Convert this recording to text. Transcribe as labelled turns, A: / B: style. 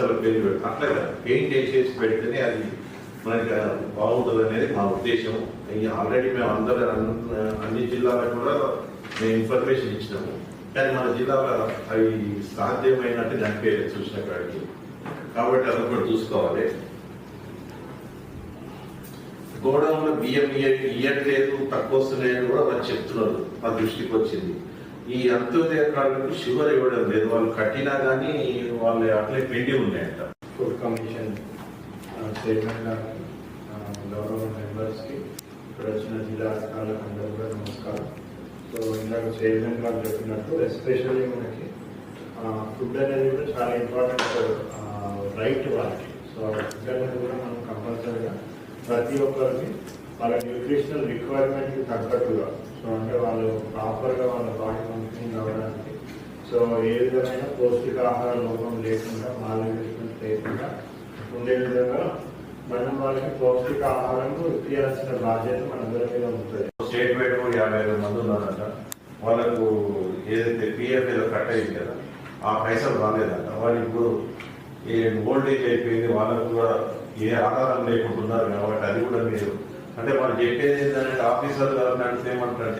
A: అసలు పేరు అట్లా పెయింట్ వేసేసి పెడితేనే అది మనకి బాగుంటుంది అనేది మా ఉద్దేశం ఆల్రెడీ మేము అందరూ అన్ని- జిల్లాలకు కూడా మేము ఇన్ఫర్మేషన్ ఇచ్చినాము. కానీ మన జిల్లాలో అవి సాధ్యమైనట్టు కనిపించలేదు చూసిన కాడికి కాబట్టి అది కూడా చూసుకోవాలి. గోడౌన్లో బియ్యం ఇయ్యట్లేదు తక్కువ వస్తున్నాయని కూడా వాళ్ళు చెప్తున్నారు. మా దృష్టికి వచ్చింది. ఈ అంత్యోదయ కార్డులకు షుగర్ ఇవ్వడం లేదు. వాళ్ళు కట్టినా కానీ వాళ్ళు అట్లే పెండి ఉన్నాయంట.
B: ఫుడ్ కమిషన్ ఆ, చైర్మన్ గారికి గౌరవ మెంబర్స్కి ఇక్కడ వచ్చిన జిల్లా అధికారులకు అందరూ కూడా నమస్కారం. సో ఇందాక చైర్మన్ గారు చెప్పినట్టు ఎస్పెషల్లీ మనకి ఫుడ్ అనేది కూడా చాలా ఇంపార్టెంట్ రైట్ వాళ్ళకి. సో ఫుడ్ అనేది కూడా మనం కంపల్సరీగా ప్రతి ఒక్కరికి వాళ్ళ న్యూట్రిషనల్ రిక్వైర్మెంట్కి తగ్గట్టుగా సో అంటే వాళ్ళు ప్రాపర్గా వాళ్ళ బాడీ సో ఏ విధమైన పౌష్టికాహార లోపం లేకుండా మాల్న్యూట్రిషన్ లేకుండా ఉండే విధంగా మనం వాళ్ళకి పౌష్టికాహారం ఇప్పించాల్సిన బాధ్యత మనందరి మీద ఉంటుంది.
A: స్టేట్ వైడ్ యాభై ఐదు మంది ఉన్నారంట. వాళ్ళకు ఏదైతే పిఎఫ్ ఏదో కట్ అయింది కదా ఆ పైసలు రాలేదంట. వాళ్ళు ఇప్పుడు ఈ ఓల్డ్ ఏజ్ అయిపోయింది వాళ్ళకు కూడా ఏ ఆధారం లేకుండా ఉన్నారు కాబట్టి అది కూడా మీరు అంటే వాళ్ళు చెప్పేది ఏంటంటే ఆఫీసర్ గారు అంటే ఏమంటారు?